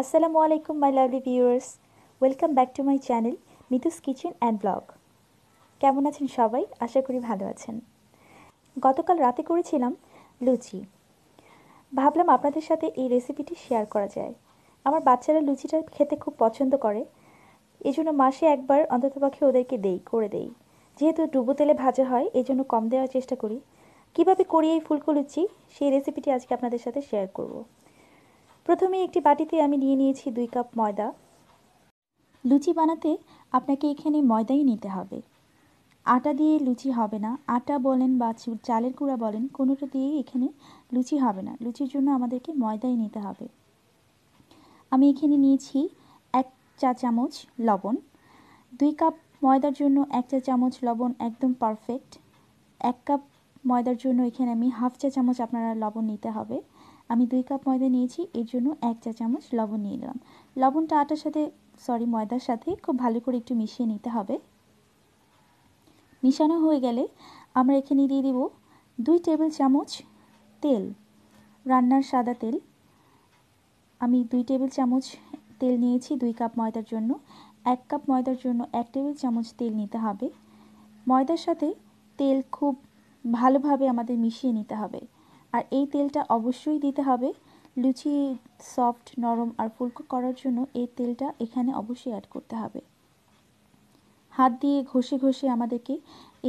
আসসালামু আলাইকুম my lovely viewers welcome back to my channel Mitu's kitchen and blog কেমন আছেন সবাই? আশা করি ভালো আছেন। গতকাল রাতে করেছিলাম লুচি। ভাবলাম আপনাদের সাথে এই রেসিপিটি শেয়ার করা যায়। আমার বাচ্চারা লুচিটা খেতে খুব পছন্দ করে। এই জন্য মাসে একবার অন্ততপক্ষে ওদেরকে দেই, করে দেই। যেহেতু ডুবো তেলে ভাজা হয় এই জন্য কম দেওয়ার চেষ্টা করি। কীভাবে করি এই ফুলকো লুচি? সেই রেসিপিটি আজকে আপনাদের সাথে শেয়ার করব। প্রথমে একটি বাটিতে আমি নিয়ে নিয়েছি দুই কাপ ময়দা। লুচি বানাতে আপনাকে এখানে ময়দাই নিতে হবে। আটা দিয়ে লুচি হবে না। আটা বলেন বা চালের গুঁড়া বলেন, কোনোটা দিয়েই এখানে লুচি হবে না। লুচির জন্য আমাদেরকে ময়দাই নিতে হবে। আমি এখানে নিয়েছি এক চা চামচ লবণ। দুই কাপ ময়দার জন্য এক চা চামচ লবণ একদম পারফেক্ট। এক কাপ ময়দার জন্য এখানে আমি হাফ চা চামচ আপনারা লবণ নিতে হবে। আমি দুই কাপ ময়দা নিয়েছি, এর জন্য এক চা চামচ লবণ নিয়ে নিলাম। লবণটা আটার সাথে সরি ময়দার সাথে খুব ভালো করে একটু মিশিয়ে নিতে হবে। মিশানো হয়ে গেলে আমরা এখানে দিয়ে দেব দুই টেবিল চামচ তেল, রান্নার সাদা তেল। আমি দুই টেবিল চামচ তেল নিয়েছি দুই কাপ ময়দার জন্য। এক কাপ ময়দার জন্য এক টেবিল চামচ তেল নিতে হবে। ময়দার সাথে তেল খুব ভালোভাবে আমাদের মিশিয়ে নিতে হবে। আর এই তেলটা অবশ্যই দিতে হবে। লুচি, সফট, নরম আর ফুলকো করার জন্য এই তেলটা এখানে অবশ্যই অ্যাড করতে হবে। হাত দিয়ে ঘষে ঘষে আমাদেরকে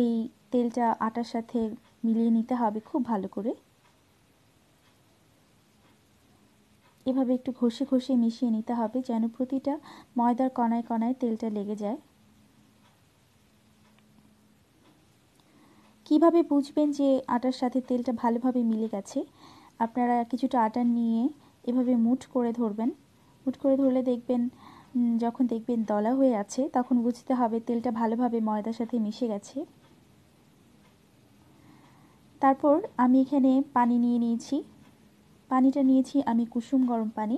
এই তেলটা আটার সাথে মিলিয়ে নিতে হবে খুব ভালো করে। এভাবে একটু ঘষে ঘষে মিশিয়ে নিতে হবে যেন প্রতিটা ময়দার কণায় কণায় তেলটা লেগে যায়। কীভাবে বুঝবেন যে আটার সাথে তেলটা ভালোভাবে মিলে গেছে? আপনারা কিছুটা আটা নিয়ে এভাবে মুঠ করে ধরবেন। মুঠ করে ধরলে দেখবেন যখন দেখবেন দলা হয়ে আছে, তখন বুঝতে হবে তেলটা ভালোভাবে ময়দার সাথে মিশে গেছে। তারপর আমি এখানে পানি নিয়ে নিয়েছি। পানিটা নিয়েছি আমি কুসুম গরম পানি।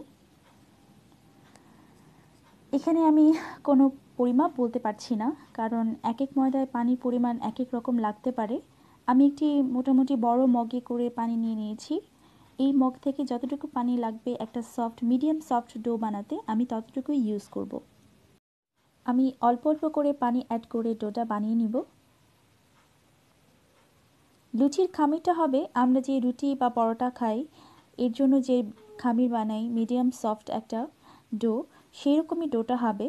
এখানে আমি কোনো পরিমাপ বলতে পারছি না, কারণ এক এক ময়দায় পানির পরিমাণ এক এক রকম লাগতে পারে। আমি একটি মোটামুটি বড় মগে করে পানি নিয়ে নিয়েছি। এই মগ থেকে যতটুকু পানি লাগবে একটা সফট, মিডিয়াম সফট ডো বানাতে আমি ততটুকুই ইউজ করব। আমি অল্প অল্প করে পানি অ্যাড করে ডোটা বানিয়ে নিব। লুচির খামিরটা হবে, আমরা যে রুটি বা পরোটা খাই, এর জন্য যে খামির বানাই, মিডিয়াম সফট একটা ডো সেই রকমই ডোটা হবে।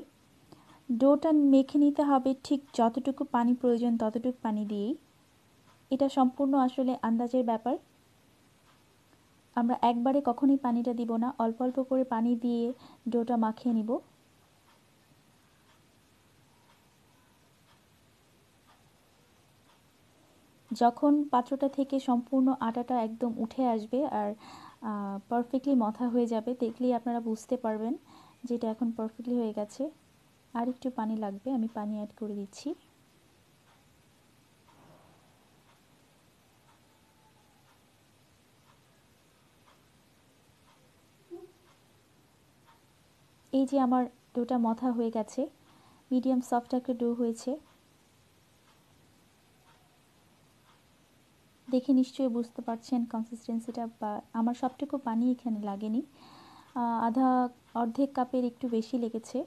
ডোটা মেখে নিতে হবে ঠিক যতটুকু পানি প্রয়োজন ততটুকু পানি দিয়েই। এটা সম্পূর্ণ আসলে আন্দাজের ব্যাপার। আমরা একবারে কখনোই পানিটা দিব না, অল্প অল্প করে পানি দিয়ে ডোটা মাখিয়ে নিব। যখন পাত্রটা থেকে সম্পূর্ণ আটাটা একদম উঠে আসবে আর পারফেক্টলি মথা হয়ে যাবে, দেখলেই আপনারা বুঝতে পারবেন যেটা এখন পারফেক্টলি হয়ে গেছে। আর একটু পানি লাগবে, আমি পানি অ্যাড করে দিচ্ছি। এই যে আমার ডোটা মথা হয়ে গেছে মিডিয়াম সফট একটা ডো হয়েছে। দেখে নিশ্চয়ই বুঝতে পারছেন কনসিস্টেন্সিটা বা আমার সবটুকু পানি এখানে লাগেনি। আধা অর্ধেক কাপের একটু বেশি লেগেছে।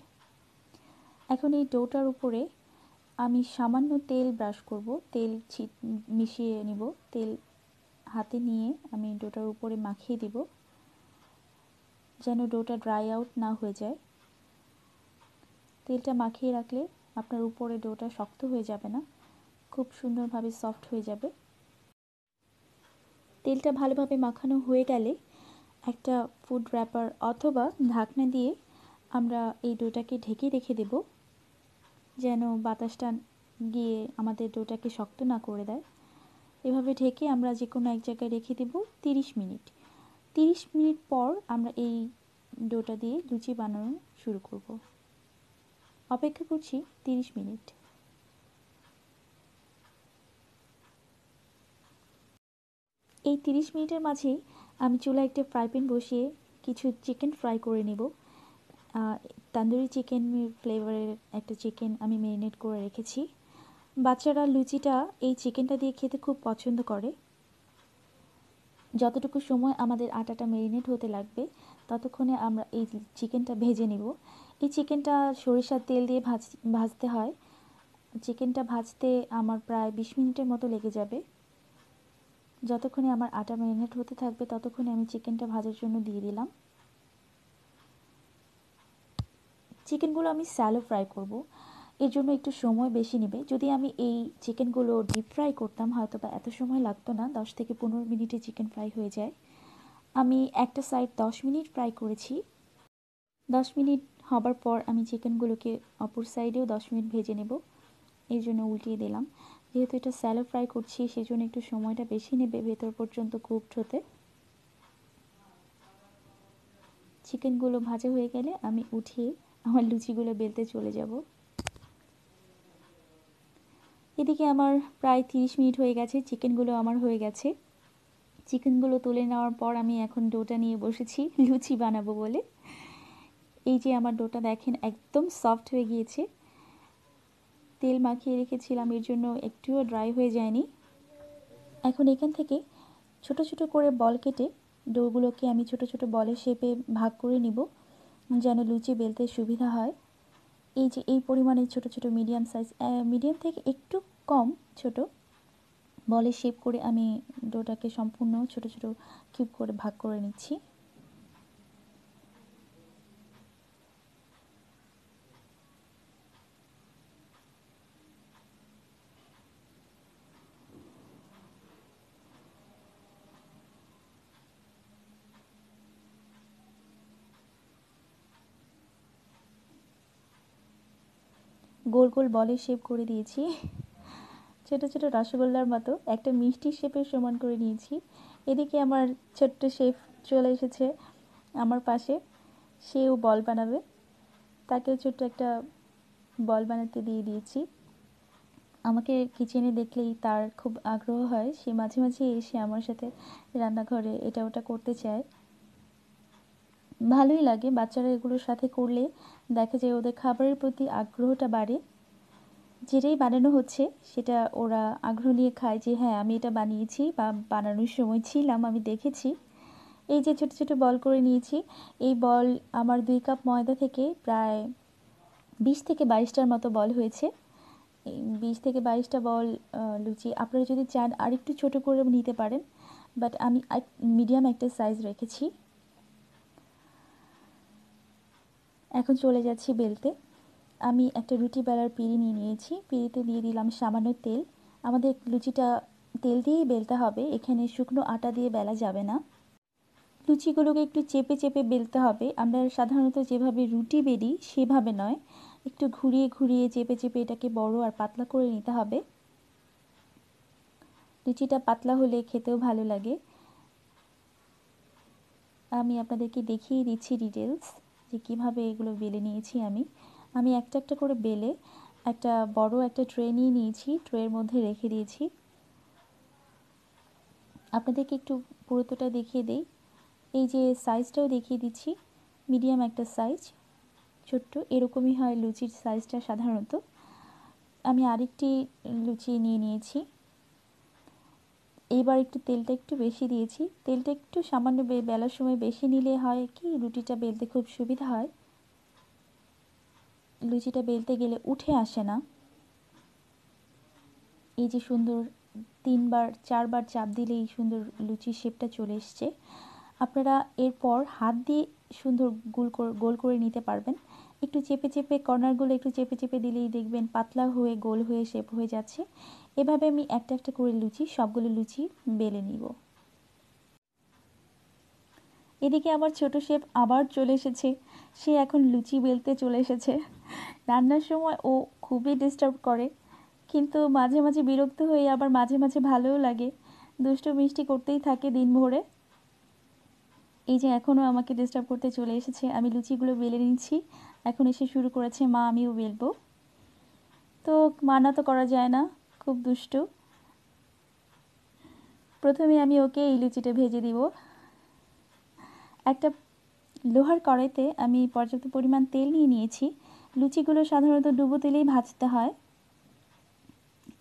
এখন এই ডোটার উপরে আমি সামান্য তেল ব্রাশ করব। তেল মিশিয়ে নিব। তেল হাতে নিয়ে আমি ডোটার উপরে মাখিয়ে দিব। যেন ডোটা ড্রাই আউট না হয়ে যায়। তেলটা মাখিয়ে রাখলে আপনার উপরে ডোটা শক্ত হয়ে যাবে না। খুব সুন্দরভাবে সফট হয়ে যাবে। তেলটা ভালোভাবে মাখানো হয়ে গেলে একটা ফুড র্যাপার অথবা ঢাকনা দিয়ে আমরা এই ডোটাকে ঢেকে রেখে দেব। যেন বাতাসটা গিয়ে আমাদের ডোটাকে শক্ত না করে দেয়। এভাবে ঢেকে আমরা যে কোনো এক জায়গায় রেখে দেব তিরিশ মিনিট। তিরিশ মিনিট পর আমরা এই ডোটা দিয়ে লুচি বানানো শুরু করব। অপেক্ষা করছি তিরিশ মিনিট। এই তিরিশ মিনিটের মাঝেই আমি চুলায় একটা ফ্রাই প্যান বসিয়ে কিছু চিকেন ফ্রাই করে নেব। তান্দুরি চিকেন ফ্লেভারের একটা চিকেন আমি ম্যারিনেট করে রেখেছি। বাচ্চারা লুচিটা এই চিকেনটা দিয়ে খেতে খুব পছন্দ করে। যতটুকু সময় আমাদের আটাটা ম্যারিনেট হতে লাগবে, ততক্ষণে আমরা এই চিকেনটা ভেজে নিব। এই চিকেনটা সরিষার তেল দিয়ে ভাজ, ভাজতে হয়। চিকেনটা ভাজতে আমার প্রায় বিশ মিনিটের মতো লেগে যাবে। যতক্ষণে আমার আটা ম্যারিনেট হতে থাকবে, ততক্ষণে আমি চিকেনটা ভাজার জন্য দিয়ে দিলাম। চিকেনগুলো আমি স্যালো ফ্রাই করব। এর জন্য একটু সময় বেশি নেবে। যদি আমি এই চিকেনগুলো ডিপ ফ্রাই করতাম হয়তো বা এত সময় লাগতো না, দশ থেকে পনেরো মিনিটে চিকেন ফ্রাই হয়ে যায়। আমি একটা সাইড দশ মিনিট ফ্রাই করেছি। দশ মিনিট হবার পর আমি চিকেনগুলোকে অপর সাইডেও দশ মিনিট ভেজে নেব। এই জন্য উল্টিয়ে দিলাম। যেহেতু এটা স্যালো ফ্রাই করছি সেই জন্য একটু সময়টা বেশি নেবে ভেতর পর্যন্ত কুকড হতে। চিকেনগুলো ভাজা হয়ে গেলে আমি উঠিয়ে আমার লুচিগুলো বেলতে চলে যাব। এদিকে আমার প্রায় তিরিশ মিনিট হয়ে গেছে, চিকেনগুলো আমার হয়ে গেছে। চিকেনগুলো তুলে নেওয়ার পর আমি এখন ডোটা নিয়ে বসেছি, লুচি বানাবো বলে। এই যে আমার ডোটা দেখেন একদম সফট হয়ে গিয়েছে। তেল মাখিয়ে রেখেছিলাম, এর জন্য একটুও ড্রাই হয়ে যায়নি। এখন এখান থেকে ছোট ছোট করে বল কেটে ডোগুলোকে আমি ছোট ছোট বলের শেপে ভাগ করে নিব। যেন লুচি বেলতে সুবিধা হয়। এই যে, এই পরিমাণে ছোট ছোট মিডিয়াম সাইজ মিডিয়াম থেকে একটু কম ছোট বলে শেপ করে আমি ডোটাকে সম্পূর্ণ ছোট ছোট কিউব করে ভাগ করে নিচ্ছি। গোল গোল বলের শেপ করে দিয়েছি। ছোট ছোট রসগোল্লার মতো একটা মিষ্টি শেপের সমান করে নিয়েছি। এদিকে আমার ছোট্ট শেফ চলে এসেছে আমার পাশে। সেও বল বানাবে। তাকেও ছোট্ট একটা বল বানাতে দিয়ে দিয়েছি। আমাকে কিচেনে দেখলেই তার খুব আগ্রহ হয়। সে মাঝে মাঝে এসে আমার সাথে রান্নাঘরে এটা ওটা করতে চায়। ভালোই লাগে বাচ্চারা এগুলোর সাথে করলে। দেখা যায় ওদের খাবারের প্রতি আগ্রহটা বাড়ে। যেটাই বানানো হচ্ছে, সেটা ওরা আগ্রহ নিয়ে খায় যে হ্যাঁ আমি এটা বানিয়েছি বা বানানোর সময় ছিলাম, আমি দেখেছি। এই যে ছোট ছোট বল করে নিয়েছি, এই বল আমার দুই কাপ ময়দা থেকে প্রায় বিশ থেকে বাইশটার মতো বল হয়েছে। বিশ থেকে বাইশটা বল লুচি আপনারা যদি চান আরেকটু ছোট করে নিতে পারেন, বাট আমি মিডিয়াম একটা সাইজ রেখেছি। এখন চলে যাচ্ছি বেলতে। আমি একটা রুটি বেলার পিঁড়ি নিয়ে নিয়েছি। পিঁড়িতে দিয়ে দিলাম সামান্য তেল। আমাদের লুচিটা তেল দিয়েই বেলতে হবে। এখানে শুকনো আটা দিয়ে বেলা যাবে না। লুচিগুলোকে একটু চেপে চেপে বেলতে হবে। আমরা সাধারণত যেভাবে রুটি বেলি, সেভাবে নয়। একটু ঘুরিয়ে ঘুরিয়ে চেপে চেপে এটাকে বড় আর পাতলা করে নিতে হবে। লুচিটা পাতলা হলে খেতেও ভালো লাগে। আমি আপনাদেরকে দেখিয়ে দিচ্ছি ডিটেলস যে কীভাবে এগুলো বেলে নিয়েছি আমি। আমি একটা একটা করে বেলে একটা বড় একটা ট্রে নিয়ে নিয়েছি ট্রের মধ্যে রেখে দিয়েছি। আপনাদেরকে একটু পুরোতোটা দেখিয়ে দেই। এই যে সাইজটাও দেখিয়ে দিচ্ছি মিডিয়াম একটা সাইজ ছোট্ট। এরকমই হয় লুচির সাইজটা সাধারণত। আমি আরেকটি লুচি নিয়ে নিয়েছি। এইবার একটু তেলটা একটু বেশি দিয়েছি। তেলটা একটু সামান্য বেলার সময় বেশি নিলে হয় কি রুটিটা বেলতে খুব সুবিধা হয়। লুচিটা বেলতে গেলে উঠে আসে না। এই যে সুন্দর তিনবার, চারবার চাপ দিলেই সুন্দর লুচির শেপটা চলে এসছে। আপনারা এরপর হাত দিয়ে সুন্দর গোল গোল করে নিতে পারবেন। একটু চেপে চেপে, কর্নারগুলো একটু চেপে চেপে দিলেই দেখবেন পাতলা হয়ে, গোল হয়ে, শেপ হয়ে যাচ্ছে। এভাবে আমি একটা একটা করে লুচি, সবগুলো লুচি বেলে নিব। এদিকে আমার ছোট শেফ আবার চলে এসেছে। সে এখন লুচি বেলতে চলে এসেছে। রান্নার সময় ও খুবই ডিস্টার্ব করে, কিন্তু মাঝে মাঝে বিরক্ত হয়ে আবার মাঝে মাঝে ভালোও লাগে। দুষ্ট মিষ্টি করতেই থাকে দিন ভরে এই যে এখনও আমাকে ডিস্টার্ব করতে চলে এসেছে। আমি লুচিগুলো বেলে নিচ্ছি। এখন এসে শুরু করেছে মা, আমিও বেলবো। তো মানা তো করা যায় না। খুব দুষ্টু। প্রথমে আমি ওকে এই লুচিটা ভেজে দিব। একটা লোহার কড়াইতে আমি পর্যাপ্ত পরিমাণ তেল নিয়ে নিয়েছি। লুচিগুলো সাধারণত ডুবো তেলেই ভাজতে হয়।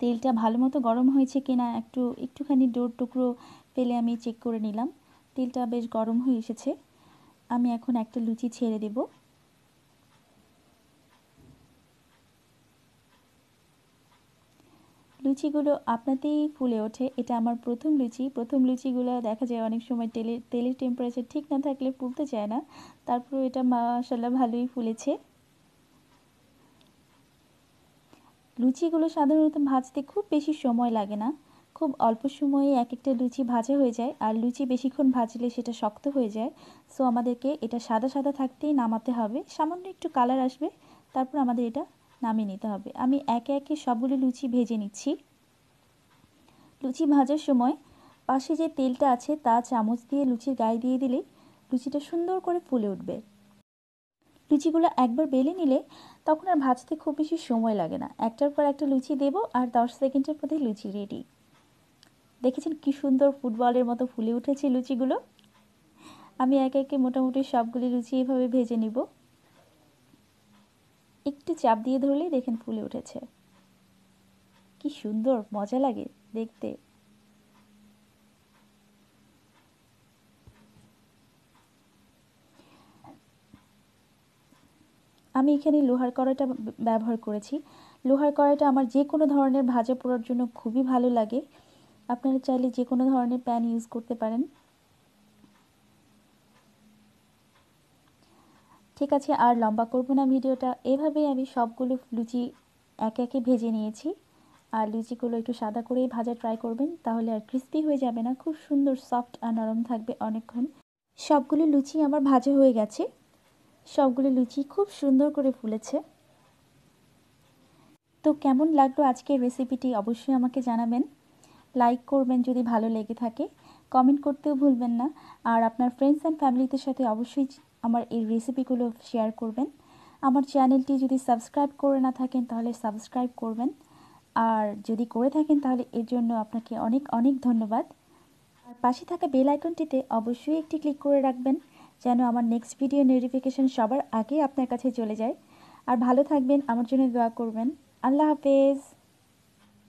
তেলটা ভালো মতো গরম হয়েছে কিনা একটু, একটুখানি ডোর টুকরো পেলে আমি চেক করে নিলাম। তেলটা বেশ গরম হয়ে এসেছে। আমি এখন একটা লুচি ছেড়ে দেব। লুচিগুলো আপনাতেই ফুলে ওঠে। এটা আমার প্রথম লুচি। প্রথম লুচিগুলো দেখা যায় অনেক সময় তেলের তেলের টেম্পারেচার ঠিক না থাকলে ফুলতে চায় না। তারপর এটা মাশাল্লাহ ভালোই ফুলেছে। লুচিগুলো সাধারণত ভাজতে খুব বেশি সময় লাগে না। খুব অল্প সময়ে এক একটা লুচি ভাজা হয়ে যায় আর লুচি বেশিক্ষণ ভাজলে সেটা শক্ত হয়ে যায়। সো আমাদেরকে এটা সাদা সাদা থাকতেই নামাতে হবে। সামান্য একটু কালার আসবে। তারপর আমাদের এটা নামিয়ে নিতে হবে। আমি একে একে সবগুলো লুচি ভেজে নিচ্ছি। লুচি ভাজার সময় পাশে যে তেলটা আছে তা চামচ দিয়ে লুচির গায়ে দিয়ে দিলে লুচিটা সুন্দর করে ফুলে উঠবে। লুচিগুলো একবার বেলে নিলে তখন আর ভাজতে খুব বেশি সময় লাগে না। একটার পর একটা লুচি দেব আর দশ সেকেন্ডের মধ্যে লুচি রেডি দেখেছেন কি সুন্দর ফুটবলের মতো ফুলে উঠেছে লুচিগুলো? আমি একে একে মোটামুটি সবগুলি লুচি এভাবে ভেজে নিব। একটু চাপ দিয়ে ধরলেই দেখেন ফুলে উঠেছে। কি সুন্দর, মজা লাগে দেখতে। আমি এখানে লোহার কড়াইটা ব্যবহার করেছি। লোহার কড়াইটা আমার যে কোনো ধরনের ভাজা পোড়ার জন্য খুবই ভালো লাগে। আপনারা চাইলে যে কোনো ধরনের প্যান ইউজ করতে পারেন। ঠিক আছে, আর লম্বা করব না ভিডিওটা। এভাবেই আমি সবগুলো লুচি একে একে ভেজে নিয়েছি। আর লুচিগুলো একটু সাদা করেই ভাজা ট্রাই করবেন, তাহলে আর ক্রিস্পি হয়ে যাবে না। খুব সুন্দর সফট আর নরম থাকবে অনেকক্ষণ। সবগুলো লুচি আমার ভাজা হয়ে গেছে। সবগুলো লুচি খুব সুন্দর করে ফুলেছে। তো কেমন লাগল আজকের রেসিপিটি অবশ্যই আমাকে জানাবেন। লাইক করবেন যদি ভালো লেগে থাকে। কমেন্ট করতেও ভুলবেন না। আর আপনার ফ্রেন্ডস অ্যান্ড ফ্যামিলিদের সাথে অবশ্যই আমার এই রেসিপিগুলো শেয়ার করবেন। আমার চ্যানেলটি যদি সাবস্ক্রাইব করে না থাকেন, তাহলে সাবস্ক্রাইব করবেন। আর যদি করে থাকেন, তাহলে এর জন্য আপনাকে অনেক অনেক ধন্যবাদ। আর পাশে থাকা বেল আইকনটিতে অবশ্যই একটি ক্লিক করে রাখবেন, যেন আমার নেক্সট ভিডিও নোটিফিকেশন সবার আগে আপনার কাছে চলে যায়। আর ভালো থাকবেন, আমার জন্য দোয়া করবেন। আল্লাহ হাফেজ।